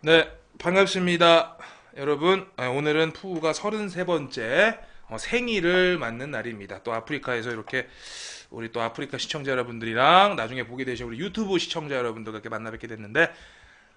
네, 반갑습니다. 여러분, 아, 오늘은 푸우가 33번째 어, 생일을 맞는 날입니다. 또 아프리카에서 이렇게 우리 또 아프리카 시청자 여러분들이랑 나중에 보게 되실 우리 유튜브 시청자 여러분들과 이렇게 만나 뵙게 됐는데,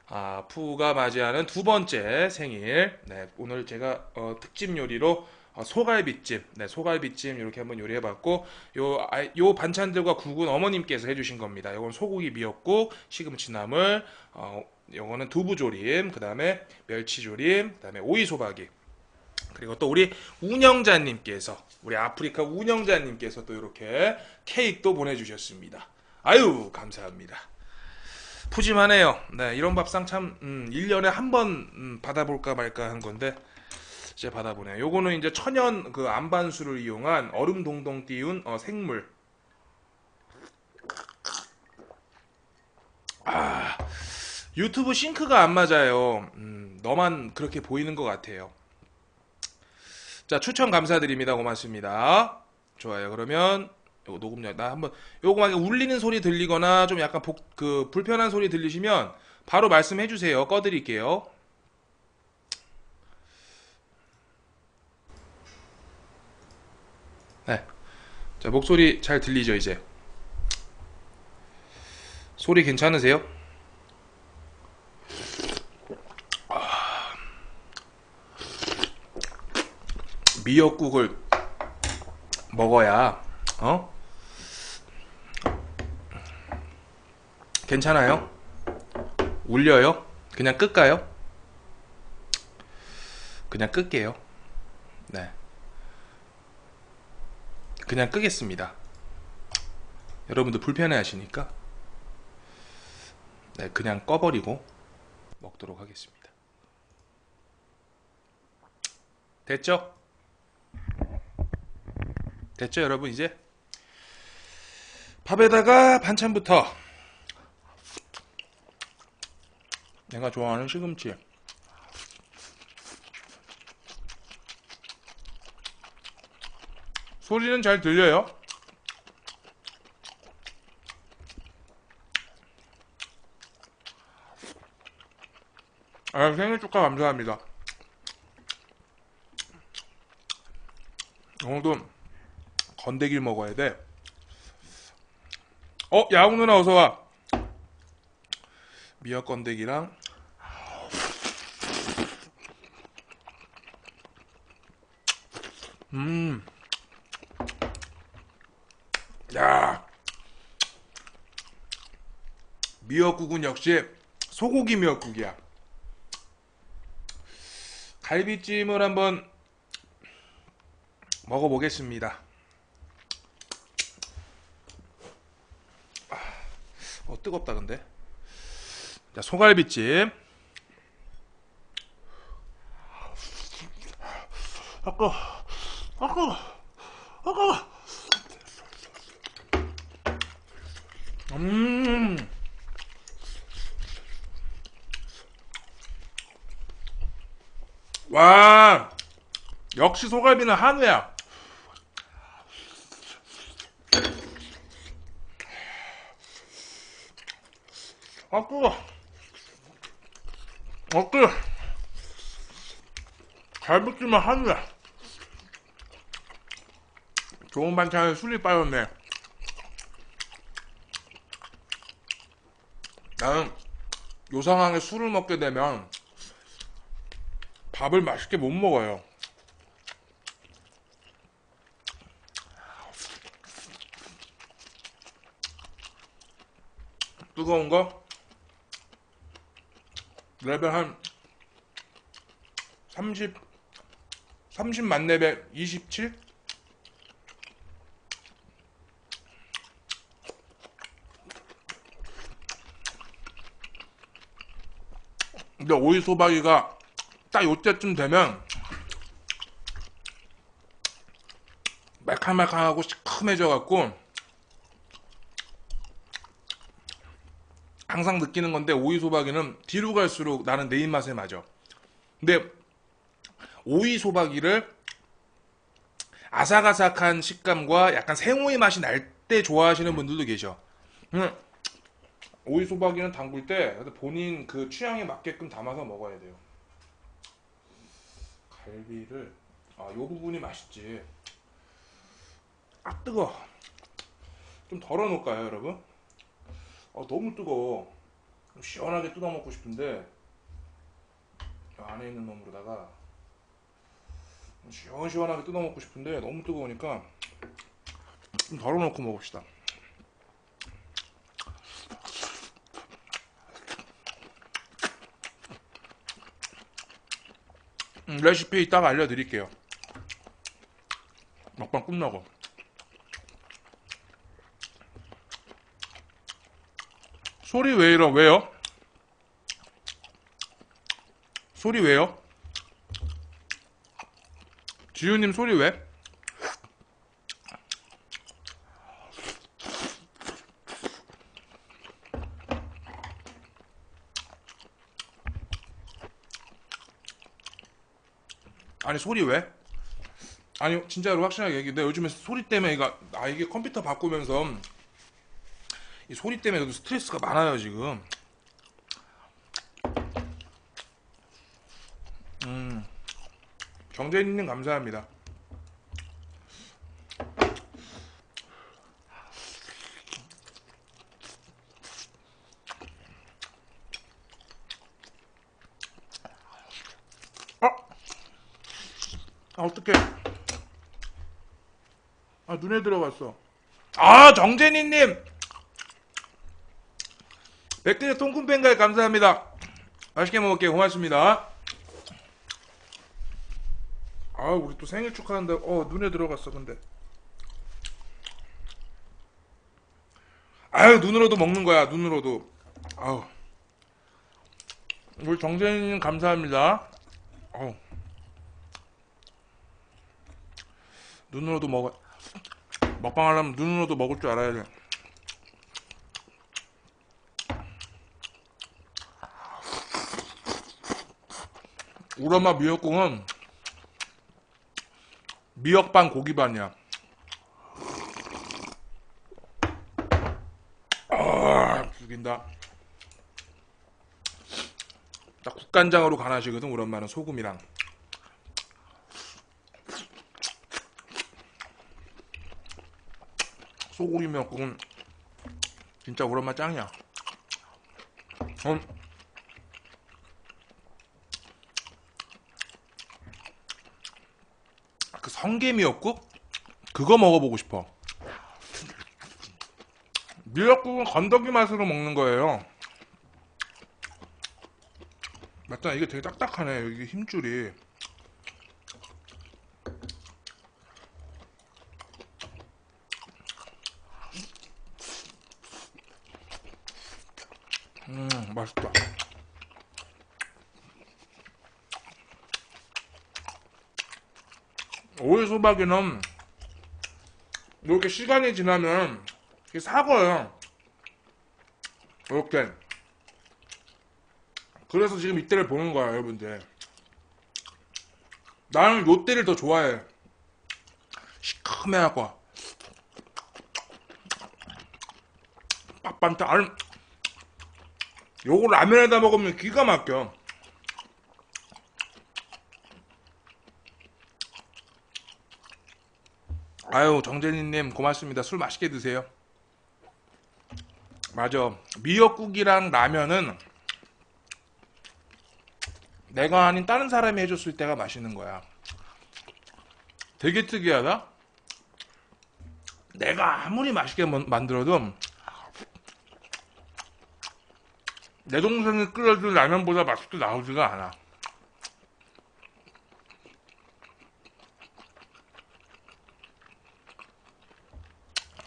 아, 푸우가 맞이하는 두 번째 생일. 네, 오늘 제가 어, 특집 요리로 어, 소갈비찜, 네, 소갈비찜 이렇게 한번 요리해봤고, 요, 아, 요 반찬들과 국은 어머님께서 해주신 겁니다. 요건 소고기 미역국, 시금치나물, 어, 요거는 두부조림, 그 다음에 멸치조림, 그 다음에 오이소박이. 그리고 또 우리 운영자님께서, 우리 아프리카 운영자님께서 또 이렇게 케이크도 보내주셨습니다. 아유, 감사합니다. 푸짐하네요. 네, 이런 밥상 참, 음, 1년에 한 번, 음, 받아볼까 말까 한 건데, 이제 받아보네요. 요거는 이제 천연 그 안반수를 이용한 얼음 동동 띄운 어, 생물. 아, 유튜브 싱크가 안 맞아요. 음, 너만 그렇게 보이는 것 같아요. 자, 추천 감사드립니다. 고맙습니다. 좋아요. 그러면 요거 녹음료 나 한번 요거 만약에 울리는 소리 들리거나 좀 약간 복, 그 불편한 소리 들리시면 바로 말씀해 주세요. 꺼 드릴게요. 네. 자, 목소리 잘 들리죠, 이제? 소리 괜찮으세요? 미역국을 먹어야, 어? 괜찮아요? 울려요? 그냥 끌까요? 그냥 끌게요. 네. 그냥 끄겠습니다. 여러분들 불편해 하시니까 네, 그냥 꺼버리고 먹도록 하겠습니다. 됐죠? 됐죠, 여러분? 이제 밥에다가 반찬부터 내가 좋아하는 시금치 소리는 잘 들려요? 아, 생일 축하 감사합니다. 오늘도 건더기를 먹어야 돼. 어, 야옹 누나 어서 와. 미역 건더기랑 음. 야. 미역국은 역시 소고기 미역국이야. 갈비찜을 한번 먹어보겠습니다. 어, 뜨겁다, 근데. 자, 소갈비찜. 아까, 아까, 아까. 음. 와. 역시 소갈비는 한우야. 아, 뜨거. 아, 뜨거. 잘 붙지만 한우야. 좋은 반찬에 술이 빠졌네. 나는 요 상황에 술을 먹게 되면 밥을 맛있게 못 먹어요. 뜨거운 거 레벨 한 30, 30만 레벨 27? 근데 오이 소박이가 딱 요때쯤 되면 매칼매칼하고 시큼해져 갖고 항상 느끼는 건데 오이 소박이는 뒤로 갈수록 나는 내 입맛에 맞아. 근데 오이 소박이를 아삭아삭한 식감과 약간 생오이 맛이 날 때 좋아하시는 분들도 계셔. 음, 오이 소박이는 담글 때 본인 그 취향에 맞게끔 담아서 먹어야 돼요. 갈비를 아, 요 부분이 맛있지. 아 뜨거. 좀 덜어 놓을까요, 여러분? 아, 너무 뜨거워. 좀 시원하게 뜯어 먹고 싶은데 이 안에 있는 놈으로다가 시원시원하게 뜯어 먹고 싶은데 너무 뜨거우니까 좀 덜어 놓고 먹읍시다. 음, 레시피 이따가 알려드릴게요. 먹방 끝나고. 소리 왜 이러, 왜요? 소리 왜요? 지우님 소리 왜? 아니 소리 왜? 아니 진짜로 확실하게 얘기해. 요즘에 소리 때문에 이거 아 이게 컴퓨터 바꾸면서 이 소리 때문에 저도 스트레스가 많아요 지금. 음 정재인님 감사합니다. 아, 아 어떡해. 아 눈에 들어갔어. 아 정재니님. 백두의 통kun뱅갈 감사합니다. 맛있게 먹을게요. 고맙습니다. 아 우리 또 생일 축하한다. 어 눈에 들어갔어 근데. 아유 눈으로도 먹는 거야 눈으로도. 아우. 우리 정재님 감사합니다. 어우. 눈으로도 먹어. 먹방 하려면 눈으로도 먹을 줄 알아야 돼. 우리 엄마 미역국은 미역반 고기반이야. 아, 죽인다. 딱 국간장으로 간하시거든 우리 엄마는 소금이랑. 소고기 미역국은 진짜 우리 엄마 짱이야. 음. 성게 미역국 그거 먹어보고 싶어. 미역국은 건더기 맛으로 먹는 거예요. 맞잖아 이게 되게 딱딱하네 여기 힘줄이. 음 맛있다. 오이 소박이는 이렇게 시간이 지나면 사고요. 이렇게. 그래서 지금 이때를 보는 거야, 여러분들. 나는 요때를 더 좋아해. 시큼해갖고. 빡빡, 아니, 요거 라면에다 먹으면 기가 막혀. 아유 정재니님 고맙습니다. 술 맛있게 드세요. 맞아. 미역국이랑 라면은 내가 아닌 다른 사람이 해줬을 때가 맛있는 거야. 되게 특이하다. 내가 아무리 맛있게 만- 만들어도 내 동생이 끓여준 라면보다 맛있게 나오지가 않아.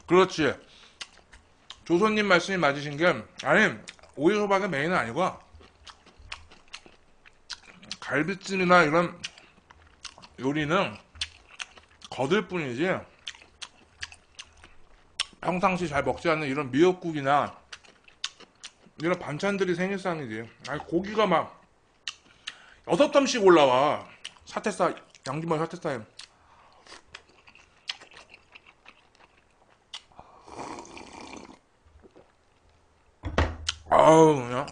그렇지. 조선님 말씀이 맞으신 게 아니 오이소박의 메인은 아니고 갈비찜이나 이런 요리는 거들 뿐이지 평상시 잘 먹지 않는 이런 미역국이나 이런 반찬들이 생일상이지. 아니 고기가 막 여섯 점씩 올라와. 사태사 양지머리 사태사에 아우 그냥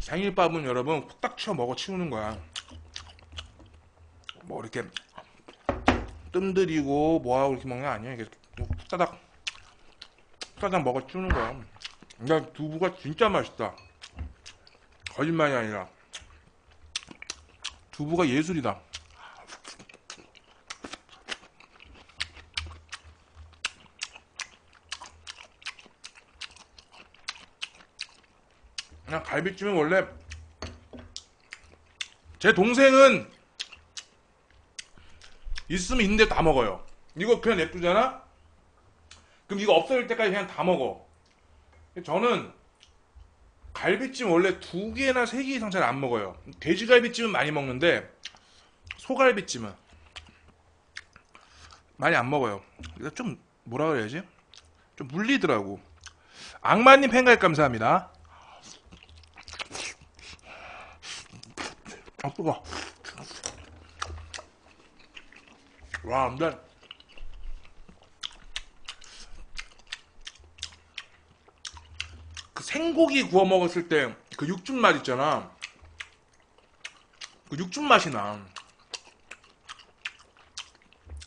생일밥은 여러분 푹딱 치워 먹어 치우는 거야. 뭐 이렇게 뜸들이고 뭐하고 이렇게 먹는 게 아니야. 이게 푹따닥 푹따닥 먹어 치우는 거야. 야 두부가 진짜 맛있다. 거짓말이 아니라 두부가 예술이다. 그냥 갈비찜은 원래 제 동생은 있으면 있는데 다 먹어요. 이거 그냥 냅두잖아? 그럼 이거 없어질 때까지 그냥 다 먹어. 저는 갈비찜 원래 두 개나 세 개 이상 잘 안 먹어요. 돼지갈비찜은 많이 먹는데 소갈비찜은 많이 안 먹어요. 이거 좀 뭐라 그래야지? 좀 물리더라고. 악마님 팬가입 감사합니다. 뜨거. 와, 근데 그 생고기 구워 먹었을 때 그 육즙 맛 있잖아. 그 육즙 맛이 나.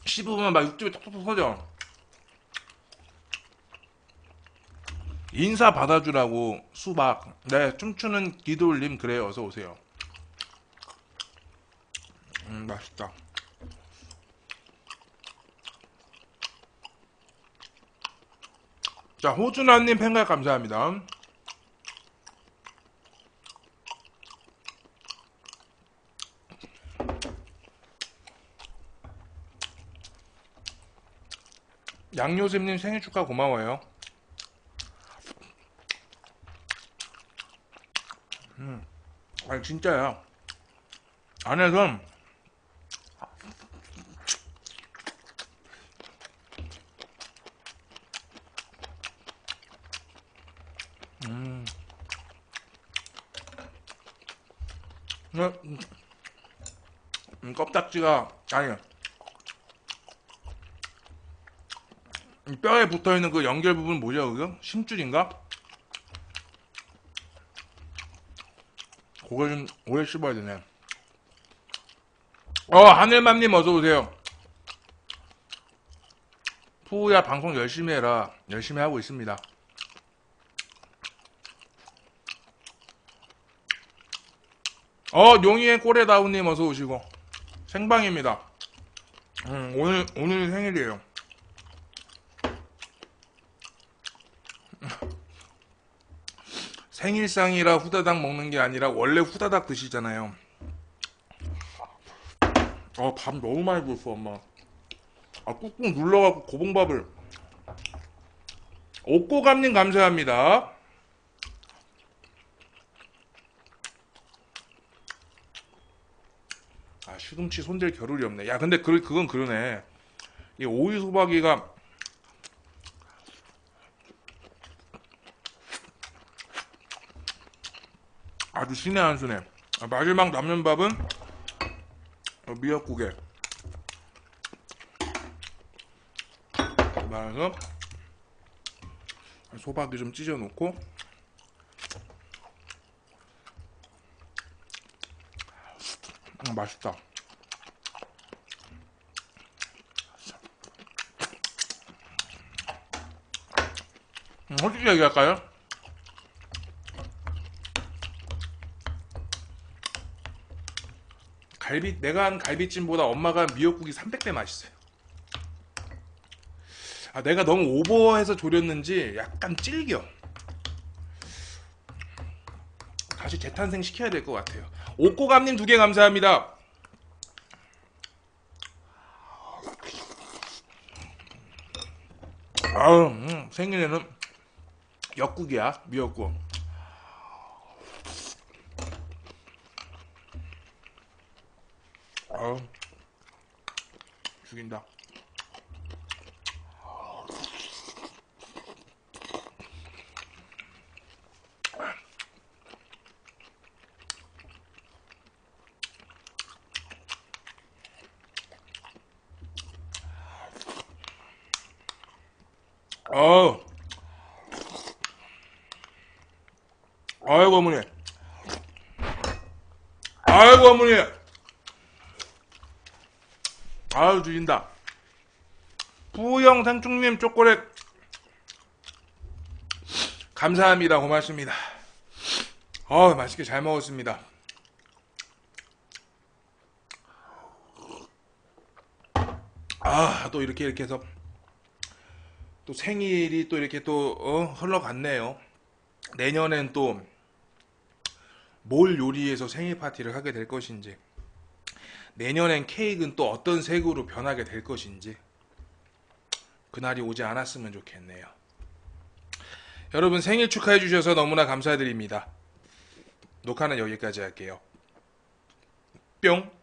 씹으면 막 육즙이 톡톡톡 터져. 인사 받아주라고 수박. 네, 춤추는 기도올림 그래요. 어서 오세요. 음, 맛있다. 자, 호준아님 팬가 감사합니다. 양요셉님 생일 축하 고마워요. 음, 아니 진짜야. 안에서 음. 네, 음, 음, 껍 딱지가 아니 이 뼈에 붙어 있는 그 연결 부분 뭐죠 그거 심줄인가? 그걸 좀 오래 씹어야 되네. 어 하늘맘님 어서 오세요. 푸우야 방송 열심히 해라. 열심히 하고 있습니다. 어 용이의 꼬레다운님 어서 오시고 생방입니다. 음, 오늘 오늘 생일이에요. 생일상이라 후다닥 먹는 게 아니라 원래 후다닥 드시잖아요. 아, 밥 너무 많이 줬어, 엄마. 아, 꾹꾹 눌러갖고 고봉밥을. 옥고감님 감사합니다. 아, 시금치 손댈 겨를이 없네. 야, 근데 그, 그건 그러네. 이 오이 소박이가 아주 신의 한 수네. 아, 마지막 남는 밥은 어, 미역국에 말아서 소박이 좀 찢어 놓고 음, 맛있다. 솔직히 얘기할까요? 갈비 내가 한 갈비찜보다 엄마가 미역국이 300배 맛있어요. 아 내가 너무 오버해서 졸였는지 약간 질겨. 다시 재탄생 시켜야 될 것 같아요. 옥고감님 두 개 감사합니다. 아우 음, 생일에는 역국이야 미역국. 아우 죽인다. 어 아이고 어머니. 아이고 어머니. 아유 죽인다. 부영 상충님 초콜릿 감사합니다. 고맙습니다. 어 맛있게 잘 먹었습니다. 아 또 이렇게 이렇게 해서 또 생일이 또 이렇게 또 어, 흘러갔네요. 내년엔 또 뭘 요리해서 생일 파티를 하게 될 것인지 내년엔 케이크는 또 어떤 색으로 변하게 될 것인지 그날이 오지 않았으면 좋겠네요. 여러분 생일 축하해 주셔서 너무나 감사드립니다. 녹화는 여기까지 할게요. 뿅.